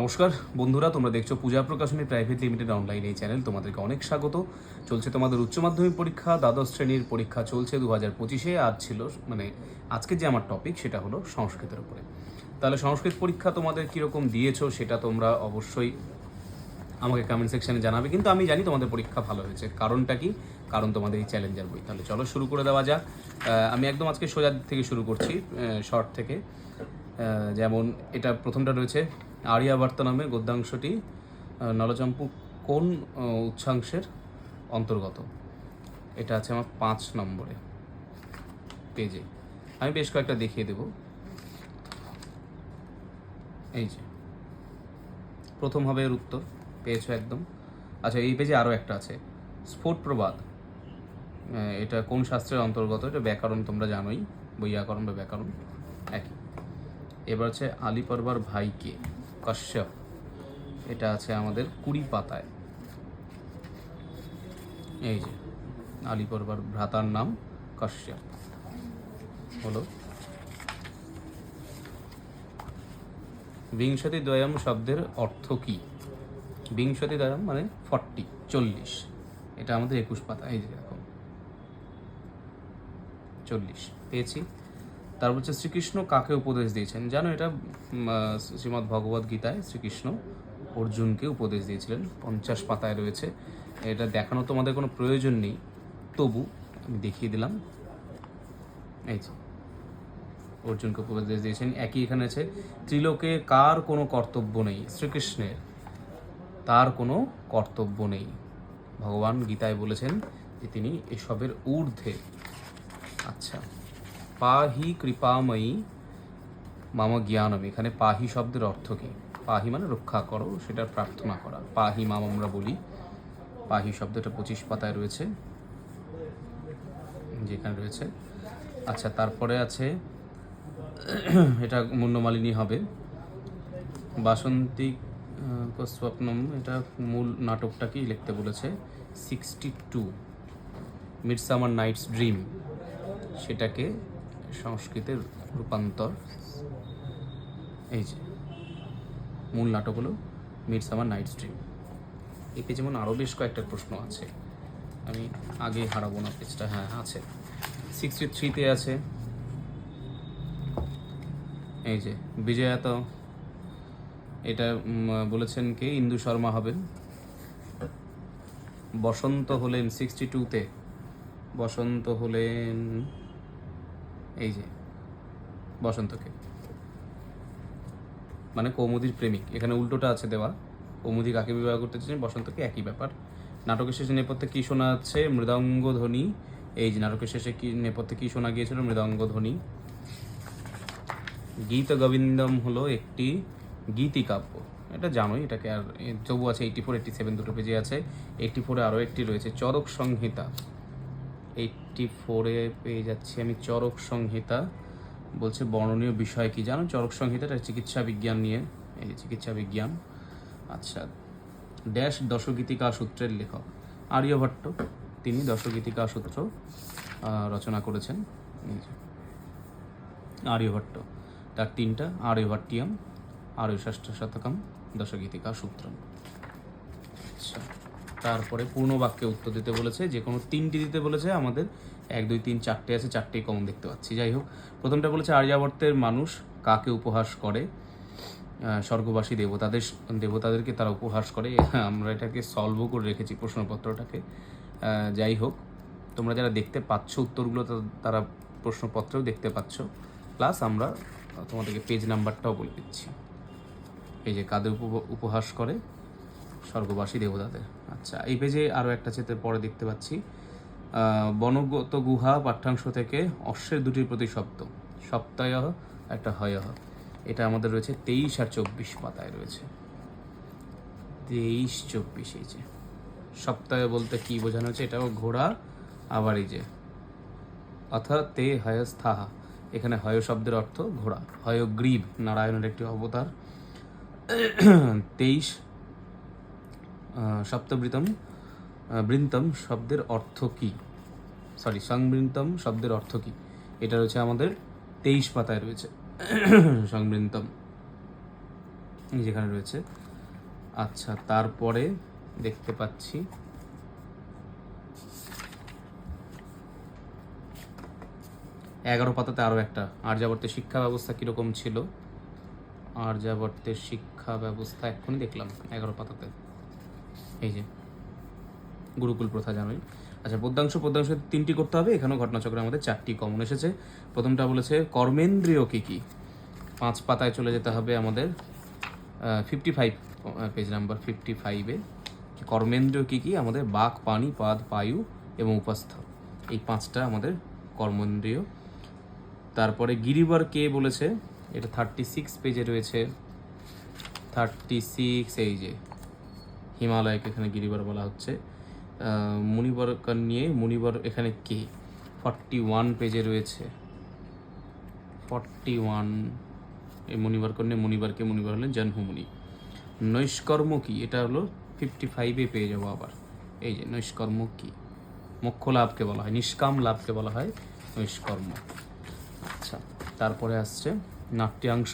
নমস্কার, বন্ধুরা, তোমরা দেখছ Puja Prakashani private limited online এই চ্যানেল। তোমাদেরকে অনেক স্বাগত। চলছে তোমাদের উচ্চ মাধ্যমিক পরীক্ষা, দ্বাদশ শ্রেণির পরীক্ষা চলছে দু হাজার পঁচিশে। আজ ছিল মানে আজকে যে আমার টপিক সেটা হলো সংস্কৃতের উপরে। তাহলে সংস্কৃত পরীক্ষা তোমাদের কীরকম দিয়েছ, সেটা তোমরা অবশ্যই আমাকে কমেন্ট সেকশানে জানাবে। কিন্তু আমি জানি তোমাদের পরীক্ষা ভালো হয়েছে। কারণটা কি? কারণ তোমাদের এই চ্যালেঞ্জার বই। তাহলে চলো শুরু করে দেওয়া যাক। আমি একদম আজকে সোজা থেকে শুরু করছি শর্ট থেকে। যেমন এটা প্রথমটা রয়েছে আর্যাবর্ত নামে গদ্যাংশটি নলচম্পু কোন উচ্ছাংশের অন্তর্গত? এটা আছে আমার পাঁচ নম্বরে পেজে। আমি বেশ কয়েকটা দেখিয়ে দেব। এই যে, প্রথম হবে এর উত্তর, পেয়েছ একদম। আচ্ছা এই পেজে আরও একটা আছে। স্ফোট প্রবাদ এটা কোন শাস্ত্রের অন্তর্গত? এটা ব্যাকরণ তোমরা জানোই বৈয়াকরণ বা ব্যাকরণ একই। এবার হচ্ছে আলী পর্বার ভাইকে। কশ্যপ। এটা আছে আমাদের কুড়ি পাতায় এই যে, আলী পর্বার ভ্রাতার নাম কশ্যপ। হলো। বিংশতি দ্বয়ম শব্দের অর্থ কি? বিংশতি দ্বয়ম মানে ফর্টি, চল্লিশ। এটা আমাদের একুশ পাতা, এই যে দেখো। চল্লিশ, পেয়েছি। তারপর হচ্ছে শ্রীকৃষ্ণ কাকে উপদেশ দিয়েছেন? জানো, এটা শ্রীমৎ ভগবদ গীতায় শ্রীকৃষ্ণ অর্জুনকে উপদেশ দিয়েছিলেন। পঞ্চাশ পাতায় রয়েছে। এটা দেখানো তোমাদের কোনো প্রয়োজন নেই। তবু আমি দেখিয়ে দিলাম। এই যে, অর্জুনকে উপদেশ দিয়েছেন। একই এখানে আছে, ত্রিলোকে কার কোনো কর্তব্য নেই? শ্রীকৃষ্ণের, তার কোনো কর্তব্য নেই। ভগবান গীতায় বলেছেন যে তিনি এসবের ঊর্ধ্বে। আচ্ছা। পাহি কৃপাময়ী মাম জ্ঞানম এখানে পাহি শব্দের অর্থ কি? পাহি মানে রক্ষা করো, সেটার প্রার্থনা করা। পাহি মাম আমরা বলি। পাহি শব্দটা পঁচিশ পাতায় রয়েছে। যেখানে রয়েছে। আচ্ছা তারপরে আছে, এটা মুন্নমালিনী হবে। বাসন্তী স্বপ্নম এটা মূল নাটকটাকেই লিখতে বলেছে? Sixty two midsummer night's dream সেটাকে সংস্কৃতের রূপান্তর। এই যে, মূল নাটক হলো মিডসামার নাইটস ড্রিম এতে যেমন আরও বেশ কয়েকটা প্রশ্ন আছে। আমি আগে হারাবো না, পেজটা হ্যাঁ আছে। সিক্সটি থ্রিতে আছে। এই যে, বিজয়াত, এটা বলেছেন কে? ইন্দু শর্মা হবেন। বসন্ত হলেন সিক্সটি টুতে বসন্ত হলেন এই যে, বসন্তকে। মানে কৌমুদির প্রেমিক। এখানে উল্টোটা আছে দেওয়া। কৌমুদি কাকে বিবাহ করতে চাইছেন? বসন্তকে একই ব্যাপার। নাটকের শেষে নেপথ্যে কি শোনা যাচ্ছে? মৃদঙ্গ ধ্বনি এই যে, নাটকের শেষে কি, নেপথ্যে কি শোনা গিয়েছিল? মৃদঙ্গ ধ্বনি গীত গোবিন্দম হলো একটি গীতিকাব্য। এটা জানোই, এটাকে আর তবু আছে এইটি ফোর এইটি সেভেন দুটো পেজে আছে। এইটি ফোরে আরও একটি রয়েছে, চরক সংহিতা। এইটটি ফোরে পেয়ে যাচ্ছি আমি চরক সংহিতা। বলছে, বর্ণনীয় বিষয় কি জানো? চরক সংহিতাটা চিকিৎসা বিজ্ঞান নিয়ে। এই যে চিকিৎসা বিজ্ঞান। আচ্ছা ড্যাশ দশগীতিকা সূত্রের লেখক আর্যভট্ট তিনি দশগীতিকা সূত্র রচনা করেছেন। আর্যভট্ট তার তিনটা আর্যভট্টিয়াম আর্যষষ্ঠ শতকম, দশগীতিকা আচ্ছা তারপরে পূর্ণ বাক্যে উত্তর দিতে বলেছে, যে কোনো তিনটি দিতে বলেছে, আমাদের এক, দুই, তিন, চারটে আছে, চারটে কমন দেখতে পাচ্ছি। যাই হোক, প্রথমটা বলেছে, আর্যাবর্তের মানুষ কাকে উপহাস করে? স্বর্গবাসী দেবতাদের, দেবতাদেরকে তারা উপহাস করে। আমরা এটাকে সলভও করে রেখেছি প্রশ্নপত্রটাকে। যাই হোক, তোমরা যারা দেখতে পাচ্ছ উত্তরগুলো তারা প্রশ্নপত্রেও দেখতে পাচ্ছ। প্লাস আমরা তোমাদেরকে পেজ নাম্বারটাও বলে দিচ্ছি। এই যে কাদের উপ- উপহাস করে? স্বর্গবাসী দেবতাদের। আচ্ছা এই পেজে আরও একটা চেতে পরে দেখতে পাচ্ছি। বনগত গুহা পাঠ্যাংশ থেকে অশ্বের দুটির প্রতি শব্দ সপ্তাহ একটা হয়। এটা আমাদের রয়েছে তেইশ আর চব্বিশ পাতায় রয়েছে। তেইশ, চব্বিশ, এই যে। সপ্তাহে বলতে কি বোঝানো হচ্ছে? এটাও ঘোড়া, আবার এই যে, অর্থাৎ তে হয়স্থাহা এখানে হয় শব্দের অর্থ ঘোড়া। হয় গ্রীব, নারায়ণের একটি অবতার। তেইশ সপ্তবৃতম বৃন্তম শব্দের অর্থ কি? সরি সংবৃন্তম শব্দের অর্থ কি? এটা রয়েছে আমাদের তেইশ পাতায় রয়েছে। সংবৃন্তম। যেখানে রয়েছে। আচ্ছা তারপরে দেখতে পাচ্ছি। এগারো পাতাতে আরও একটা। আর্যাবর্তের শিক্ষা ব্যবস্থা কীরকম ছিল? আর্যাবর্তের শিক্ষা ব্যবস্থা এক্ষুনি দেখলাম এগারো পাতাতে। এই যে, গুরুকুল প্রথা জানোই। আচ্ছা পদ্যাংশ পদ্যাংশ তিনটি করতে হবে। এখানেও ঘটনাচক্রে আমাদের চারটি কমন এসেছে। প্রথমটা বলেছে, কর্মেন্দ্রীয় কী কী? পাঁচ পাতায় চলে যেতে হবে আমাদের fifty five page number fifty ফাইভে কর্মেন্দ্রীয় কী কী? আমাদের বাক, পানি, পাদ, পায়ু এবং উপস্থ। এই পাঁচটা আমাদের কর্মেন্দ্রীয়। তারপরে গিরিবার কে বলেছে, এটা থার্টি সিক্স পেজে রয়েছে। থার্টি সিক্স এই যে হিমালয়কে এখানে গিরিবার বলা হচ্ছে। আহ, নিয়ে মুনিবর এখানে কে? ফর্টি ওয়ান পেজে রয়েছে। ফর্টি ওয়ান এই মনিবার কন্যা মনিবারকে মনিবার হলেন জন্মমুনি। নৈষ্কর্ম কি? এটা হলো ফিফটি ফাইভে পেয়ে যাব আবার। এই যে নৈষ্কর্ম কি? মোক্ষ লাভকে বলা হয় নিষ্কাম লাভকে বলা হয় নৈষ্কর্ম। আচ্ছা তারপরে আসছে নাট্যাংশ।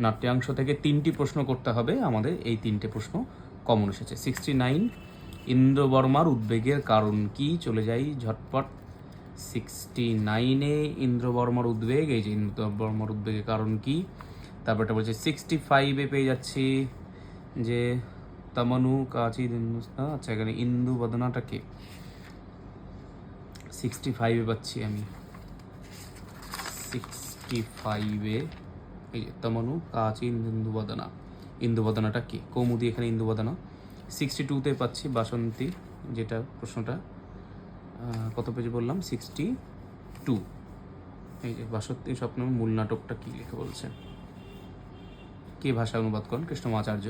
নাট্যাংশ থেকে তিনটি প্রশ্ন করতে হবে আমাদের এই তিনটে প্রশ্ন। কমন এসেছে। সিক্সটি নাইন ইন্দ্রবর্মার উদ্বেগের কারণ কি? চলে যাই ঝটপট। সিক্সটি নাইনে ইন্দ্রবর্মার উদ্বেগ, এই যে ইন্দ্রবর্মার উদ্বেগের কারণ কি? তারপরটা বলছে সিক্সটি ফাইভে পেয়ে যাচ্ছি যে তামানু, কাচি আচ্ছা এখানে ইন্দু বদনাটাকে সিক্সটি ফাইভে পাচ্ছি আমি। সিক্সটি ফাইভে এই যে তমনু, কাচি ইন্দুবদনা ইন্দুবদনাটা কি? কৌমুদি এখানে ইন্দুবদনা। সিক্সটি টুতে পাচ্ছি বাসন্তী, যেটা প্রশ্নটা কত পেজে বললাম? সিক্সটি টু এই যে বাসন্তী স্বপ্ন মূল নাটকটা কি লিখে বলছে? কে ভাষা অনুবাদ করেন? কৃষ্ণমাচার্য।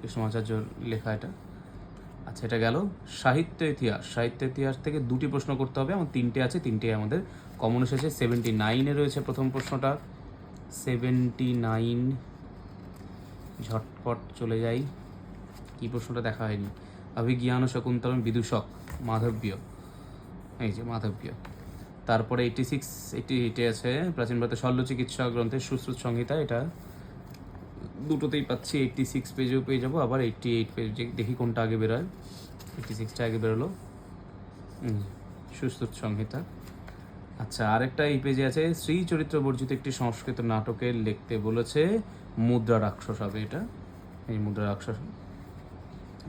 কৃষ্ণমাচার্যর লেখা এটা। আচ্ছা এটা গেল সাহিত্য ইতিহাস। সাহিত্য ইতিহাস থেকে দুটি প্রশ্ন করতে হবে। আমার তিনটে আছে তিনটে আমাদের কমন এসেছে। সেভেন্টি নাইনে রয়েছে প্রথম প্রশ্নটা। সেভেন্টি নাইন ঝটপট চলে যাই। কি প্রশ্নটা দেখা হয়নি। অভিজ্ঞান শকুন্তলম বিদূষক, মাধব্য। এই যে মাধব্য। তারপরে এইটি সিক্স এইটি এইটে আছে প্রাচীন ভারতের শল্য চিকিৎসা গ্রন্থের সুশ্রুত সংহিতা। এটা দুটোতেই পাচ্ছি। এইটটি সিক্স পেজেও পেয়ে যাব। আবার এইটটি এইট পেজ দেখি কোনটা আগে বেরোয়। এইটটি সিক্সটা আগে বেরোলো। সুশ্রুত সংহিতা। আচ্ছা আরেকটা এই পেজে আছে। শ্রী চরিত্র বর্জিত একটি সংস্কৃত নাটকে লিখতে বলেছে মুদ্রা রাক্ষস হবে এটা, এই মুদ্রা রাক্ষস।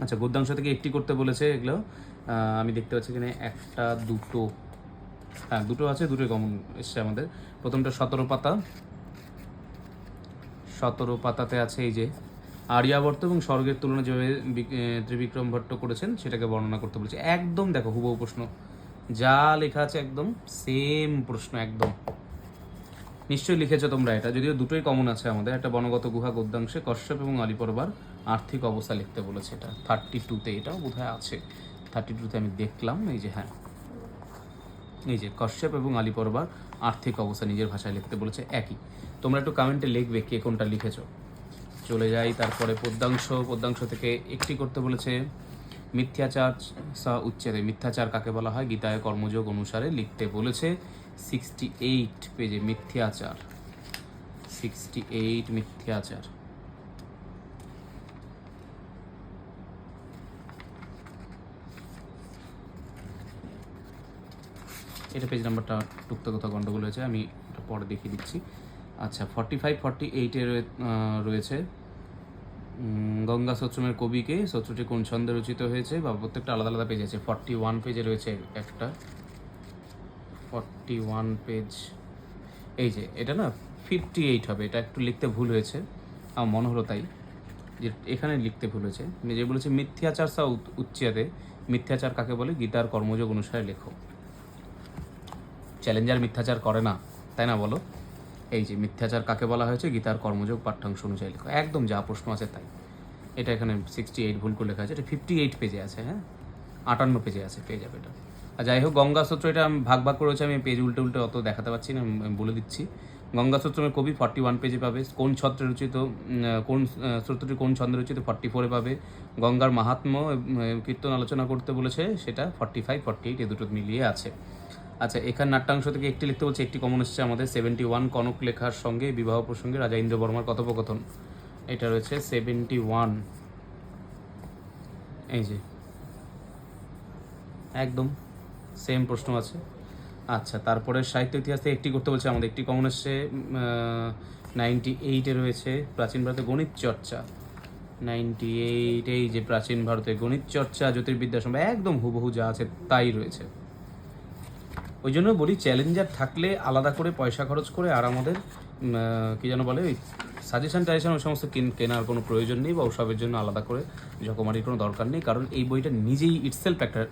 আচ্ছা গদ্যাংশ থেকে একটি করতে বলেছে এগুলো। আমি দেখতে পাচ্ছি এখানে একটা, দুটো। হ্যাঁ দুটো আছে, দুটোই কমন এসছে আমাদের। প্রথমটা সতেরো পাতা। সতেরো পাতাতে আছে এই যে, আর্যাবর্ত এবং স্বর্গের তুলনা যেভাবে ত্রিবিক্রম ভট্ট করেছেন, সেটাকে বর্ণনা করতে বলেছে। একদম দেখো, হুবহু প্রশ্ন। যা লেখা আছে একদম সেম প্রশ্ন, একদম। নিশ্চয়ই লিখেছো তোমরা এটা। যদিও দুটোই কমন আছে আমাদের। একটা বনগত গুহা গদ্যাংশে কশ্যপ এবং আলিপরবার আর্থিক অবস্থা লিখতে বলেছে এটা। থার্টি টুতে এটাও বোধহয় আছে। থার্টি টুতে আমি দেখলাম, এই যে হ্যাঁ। এই যে কশ্যপ এবং আলিপরবার আর্থিক অবস্থা নিজের ভাষায় লিখতে বলেছে একই। তোমরা একটু কমেন্টে লিখবে কে কোনটা লিখেছো। চলে যাই তারপরে পদ্যাংশ। পদ্যাংশ থেকে একটি করতে বলেছে, মিথ্যাচার সা উচ্চেদে মিথ্যাচার কাকে বলা হয়? গীতায় কর্মযোগ অনুসারে লিখতে বলেছে সিক্সটি এইট পেজে মিথ্যাচার সিক্সটি এইট মিথ্যাচার এটা পেজ নাম্বারটা টুকতে কোথাও গন্ডগোল হয়েছে, আমি এটা পরে দেখিয়ে দিচ্ছি। আচ্ছা ফর্টি ফাইভ ফর্টি এইটে রয়েছে। গঙ্গা সচ্চমের কবিকে সচ্চটি কোন ছন্দে রচিত হয়েছে? বা প্রত্যেকটা আলাদা আলাদা পেজ আছে। ফর্টি ওয়ান পেজে রয়েছে একটা। ফর্টি ওয়ান পেজ, এই যে, এটা না ফিফটি এইট হবে, এটা একটু লিখতে ভুল হয়েছে, আমার মনে হলো তাই, যে এখানে লিখতে ভুল হয়েছে। যে বলেছে মিথ্যাচার সা উচ্চাদে মিথ্যাচার কাকে বলে? গীতার কর্মযোগ অনুসারে লেখো। চ্যালেঞ্জার মিথ্যাচার করে না, তাই না বলো? এই যে মিথ্যাচার কাকে বলা হয়েছে? গীতার কর্মযোগ পাঠ্যাংশ অনুযায়ী লেখো। একদম যা প্রশ্ন আছে তাই। এটা এখানে সিক্সটি এইট ভুল করে লেখা আছে, এটা ফিফটি এইট পেজে আছে হ্যাঁ? আটান্ন পেজে আছে, পেয়ে যাবে এটা। আর যাই হোক, গঙ্গা সূত্র এটা ভাগ ভাগ করেছি, আমি পেজ উল্টে উল্টে অত দেখাতে পারছি না, আমি বলে দিচ্ছি। গঙ্গা সূত্রমের কবি ফর্টি ওয়ান পেজে পাবে, কোন ছত্রে রচিত কোন সূত্রটি কোন ছন্দে রচিত ফর্টি ফোরে পাবে। গঙ্গার মাহাত্ম্য কীর্তন আলোচনা করতে বলেছে, সেটা ফর্টি ফাইভ ফর্টি এইট এ দুটো মিলিয়ে আছে। আচ্ছা এখানে নাট্যাংশ থেকে একটি লিখতে বলছে, একটি কমন এসছে আমাদের সেভেন্টি ওয়ান কনক লেখার সঙ্গে, বিবাহ প্রসঙ্গে রাজা ইন্দ্র বর্মার কথোপকথন। এটা রয়েছে সেভেন্টি ওয়ান এই যে। একদম। সেম প্রশ্ন আছে। আচ্ছা তারপরে সাহিত্য ইতিহাস থেকে একটি করতে বলছে আমাদের। একটি কমন এসছে নাইনটি এইটে রয়েছে প্রাচীন ভারতে গণিত চর্চা। নাইনটি এইট এই যে প্রাচীন ভারতে গণিত চর্চা, জ্যোতির্বিদ্যা সম্বন্ধে একদম হুবহু যা আছে তাই রয়েছে। ওই জন্য বলি চ্যালেঞ্জার থাকলে আলাদা করে পয়সা খরচ করে আর আমাদের কী যেন বলে, ওই সাজেশন টাজেশন ওই সমস্ত কিন- কেনার কোনো প্রয়োজন নেই বা ওসবের জন্য আলাদা করে জকমারির কোনো দরকার নেই। কারণ এই বইটা নিজেই ইটসেলফ একটা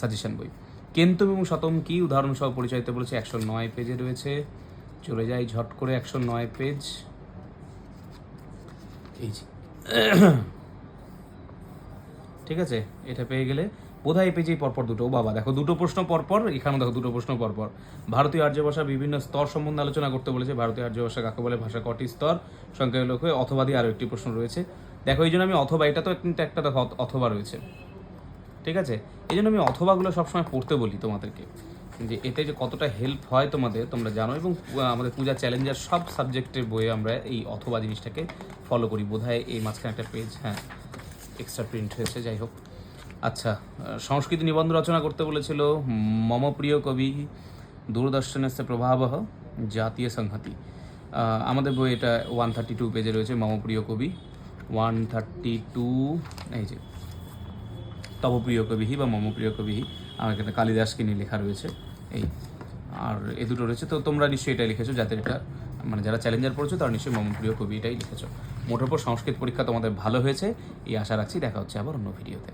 সাজেশন বই। কেন্তম এবং শতম কি? উদাহরণ সহ পরিচয়তে বলেছে একশো নয় পেজে রয়েছে। চলে যাই ঝট করে একশো নয় পেজ এই ঠিক আছে? এটা পেয়ে গেলে বোধহয় এই পেজেই পরপর দুটো। বাবা, দেখো দুটো প্রশ্ন পরপর, এখানেও দেখো দুটো প্রশ্ন পরপর। ভারতীয় আর্য ভাষা বিভিন্ন স্তর সম্বন্ধে আলোচনা করতে বলেছে। ভারতীয় আর্য ভাষা কাকে বলে? ভাষা কটি স্তর? সংখ্যায় লোকে অথবা দিয়ে আরও একটি প্রশ্ন রয়েছে। দেখো, এই জন্য আমি অথবা, এটা তো একটা দেখো অথবা রয়েছে। ঠিক আছে? এই জন্য আমি অথবাগুলো সবসময় পড়তে বলি তোমাদেরকে। যে এতে যে কতটা হেল্প হয় তোমাদের, তোমরা জানো এবং আমাদের পূজা চ্যালেঞ্জার সব সাবজেক্টের বইয়ে আমরা এই অথবা জিনিসটাকে ফলো করি। বোধহয় এই মাঝখানে একটা পেজ হ্যাঁ এক্সট্রা প্রিন্ট হয়েছে, যাই হোক। আচ্ছা সংস্কৃত নিবন্ধ রচনা করতে বলেছিল মম প্রিয় কবি দূরদর্শনস্য প্রভাব জাতীয় সংহতি। আমাদের বই এটা ওয়ান থার্টি টু পেজে রয়েছে, মম প্রিয় কবি। ওয়ান থার্টি টু এই যে তব প্রিয় কবিহি বা মম প্রিয় কবিহি, আমার এখানে কালিদাসকে নিয়ে লেখা রয়েছে। এই, আর এ দুটো রয়েছে। তো তোমরা নিশ্চয়ই এটাই লিখেছো, যাতে এটা মানে যারা চ্যালেঞ্জার পড়েছো, তারা নিশ্চয়ই মমপ্রিয় কবি এটাই লিখেছো উপর সংস্কৃত পরীক্ষা তোমাদের ভালো হয়েছে। এই আশা রাখছি দেখা হচ্ছে আবার অন্য ভিডিওতে